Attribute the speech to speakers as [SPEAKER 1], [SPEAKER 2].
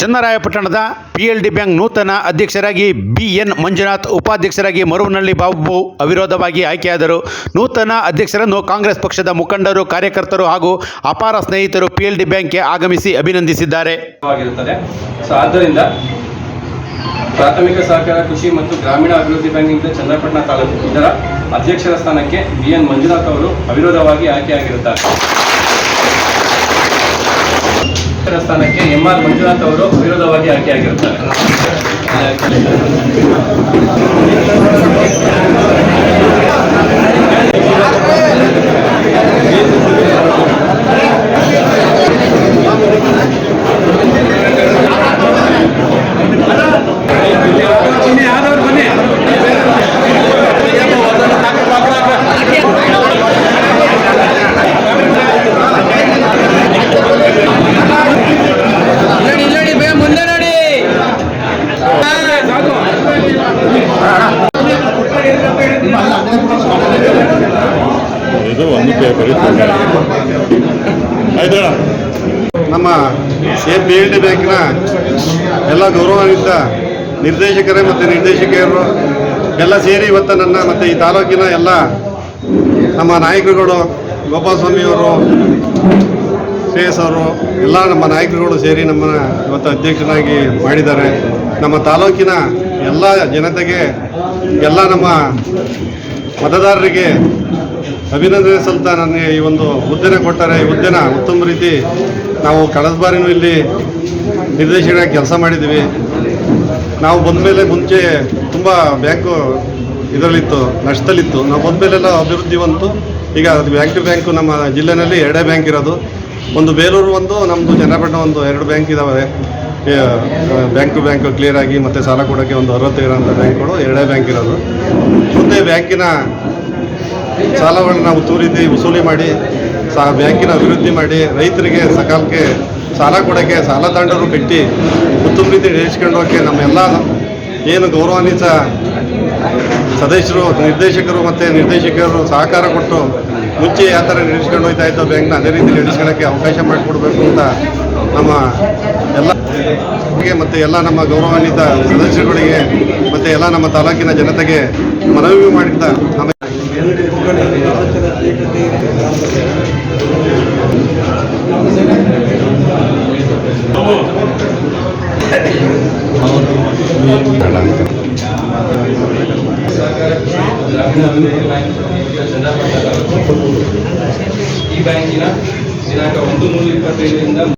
[SPEAKER 1] ಚನ್ನರಾಯಪಟ್ಟಣದ PLD bank ನೂತನ ಅಧ್ಯಕ್ಷರಾಗಿ B N Manjunath, ಉಪಾಧ್ಯಕ್ಷರಾಗಿ ಮರುವನಹಳ್ಳಿ ಬಾಬು ಅವಿರೋಧವಾಗಿ ಆಯ್ಕೆಯಾದರು. ನೂತನ ಅಧ್ಯಕ್ಷರನ್ನು ಕಾಂಗ್ರೆಸ್ ಪಕ್ಷದ ಮುಖಂಡರು, ಕಾರ್ಯಕರ್ತರು ಹಾಗೂ ಅಪಾರ ಸ್ನೇಹಿತರು ಪಿಎಲ್ಡಿ ಬ್ಯಾಂಕ್ಗೆ ಆಗಮಿಸಿ ಅಭಿನಂದಿಸಿದ್ದಾರೆ.
[SPEAKER 2] ಆದ್ದರಿಂದ ಪ್ರಾಥಮಿಕ ಸಹಕಾರ ಕೃಷಿ ಮತ್ತು ಗ್ರಾಮೀಣ ಅಭಿವೃದ್ಧಿ ಬ್ಯಾಂಕ್ನಿಂದ ಚನ್ನಪಟ್ಟಣ ತಾಲೂಕು ಇದರ ಅಧ್ಯಕ್ಷರ ಸ್ಥಾನಕ್ಕೆ ಬಿ ಎನ್ ಮಂಜುನಾಥ್ ಅವರು ಅವಿರೋಧವಾಗಿ ಆಯ್ಕೆಯಾಗಿರುತ್ತಾರೆ ಅಧ್ಯಕ್ಷರ ಸ್ಥಾನಕ್ಕೆ ಎಂ ಆರ್ ಮಂಜುನಾಥ್ ಅವರು ವಿರೋಧವಾಗಿ ಆಯ್ಕೆಯಾಗಿರುತ್ತಾರೆ.
[SPEAKER 3] ಇದು ಒಂದು ಪೇಪರ್ ಆಯ್ತಾ?
[SPEAKER 4] ನಮ್ಮ ಸಿ ಬಿ ಎಲ್ ಡಿ ಬ್ಯಾಂಕಿನ ಎಲ್ಲ ಗೌರವಾನ್ವಿತ ನಿರ್ದೇಶಕರೇ ಮತ್ತು ನಿರ್ದೇಶಕಿಯರು ಎಲ್ಲ ಸೇರಿ ಇವತ್ತು ನನ್ನ ಮತ್ತು ಈ ತಾಲೂಕಿನ ಎಲ್ಲ ನಮ್ಮ ನಾಯಕರುಗಳು ಗೋಪಾಲಸ್ವಾಮಿಯವರು ಶ್ರೇಯಸ್ ಅವರು, ಎಲ್ಲ ನಮ್ಮ ನಾಯಕರುಗಳು ಸೇರಿ ನಮ್ಮನ್ನು ಇವತ್ತು ಅಧ್ಯಕ್ಷನಾಗಿ ಮಾಡಿದ್ದಾರೆ. ನಮ್ಮ ತಾಲೂಕಿನ ಎಲ್ಲ ಜನತೆಗೆ ಎಲ್ಲ ನಮ್ಮ ಮತದಾರರಿಗೆ ಅಭಿನಂದನೆ ಸಲ್ತಾ ನನಗೆ ಈ ಒಂದು ಹುದ್ದೆನ ಕೊಟ್ಟಾರೆ ಈ ಹುದ್ದೆನ ಉತ್ತಮ ರೀತಿ ನಾವು ಕಳೆದ ಬಾರಿನೂ ಇಲ್ಲಿ ನಿರ್ದೇಶಕರಾಗಿ ಕೆಲಸ ಮಾಡಿದ್ದೀವಿ. ನಾವು ಬಂದ ಮೇಲೆ ಮುಂಚೆ ತುಂಬ ಬ್ಯಾಂಕು ಇದರಲ್ಲಿತ್ತು, ನಷ್ಟದಲ್ಲಿತ್ತು. ನಾವು ಬಂದ ಮೇಲೆಲ್ಲ ಅಭಿವೃದ್ಧಿ ಬಂತು. ಈಗ ಅದು ಬ್ಯಾಂಕ್ ಟು ಬ್ಯಾಂಕು ನಮ್ಮ ಜಿಲ್ಲೆಯಲ್ಲಿ ಎರಡೇ ಬ್ಯಾಂಕ್ ಇರೋದು. ಒಂದು ಬೇಲೂರು ಒಂದು ನಮ್ಮದು ಚನ್ನಪಟ್ಟಣ ಒಂದು, ಎರಡು ಬ್ಯಾಂಕ್ ಇದ್ದಾವೆ ಬ್ಯಾಂಕ್ ಟು ಬ್ಯಾಂಕ್ ಕ್ಲಿಯರ್ ಆಗಿ ಮತ್ತು ಸಾಲ ಕೊಡೋಕ್ಕೆ ಒಂದು ಅರ್ಹತೆ ಇರೋಂಥ ಬ್ಯಾಂಕ್ಗಳು ಎರಡೇ ಬ್ಯಾಂಕ್ ಇರೋದು. ಮುಂದೆ ಬ್ಯಾಂಕಿನ ಸಾಲಗಳನ್ನ ನಾವು ರೀತಿ ವಸೂಲಿ ಮಾಡಿ, ಸಾ, ಬ್ಯಾಂಕಿನ ಅಭಿವೃದ್ಧಿ ಮಾಡಿ, ರೈತರಿಗೆ ಸಕಾಲಕ್ಕೆ ಸಾಲ ಕೊಡೋಕ್ಕೆ, ಸಾಲ ತಾಂಡರು ಕಟ್ಟಿ ಉತ್ತಮ ರೀತಿ ನಡೆಸ್ಕೊಂಡು ಹೋಗೋಕ್ಕೆ ನಮ್ಮೆಲ್ಲ ಏನು ಗೌರವಾನ್ವಿತ ಸದಸ್ಯರು, ನಿರ್ದೇಶಕರು ಮತ್ತು ನಿರ್ದೇಶಕರು ಸಹಕಾರ ಕೊಟ್ಟು ಮುಂಚೆ ಯಾವ ಥರ ನಡೆಸ್ಕೊಂಡು ಹೋಗ್ತಾ ಇದ್ದೋ ಬ್ಯಾಂಕ್ನ ಅದೇ ರೀತಿ ನಡೆಸ್ಕೊಳ್ಳೋಕ್ಕೆ ಅವಕಾಶ ಮಾಡಿಕೊಡ್ಬೇಕು ಅಂತ ನಮ್ಮ ಎಲ್ಲ ಮತ್ತು ಎಲ್ಲ ನಮ್ಮ ಗೌರವಾನ್ವಿತ ಸದಸ್ಯರುಗಳಿಗೆ ಮತ್ತು ಎಲ್ಲ ನಮ್ಮ ತಾಲೂಕಿನ ಜನತೆಗೆ ಮನವಿ ಮಾಡಿದ್ದ ನಮ್ಮ
[SPEAKER 2] ಸಹಕಾರ ಕೃಷಿ ಗ್ರಾಮೀಣ ಅಭಿವೃದ್ಧಿ ಬ್ಯಾಂಕ್ ಚನ್ನಪಟ್ಟಣ ತಾಲೂಕು ಈ ಬ್ಯಾಂಕಿನ ದಿನಾಂಕ ಒಂದು ಮೂರು ಇಪ್ಪತ್ತೈದರಿಂದ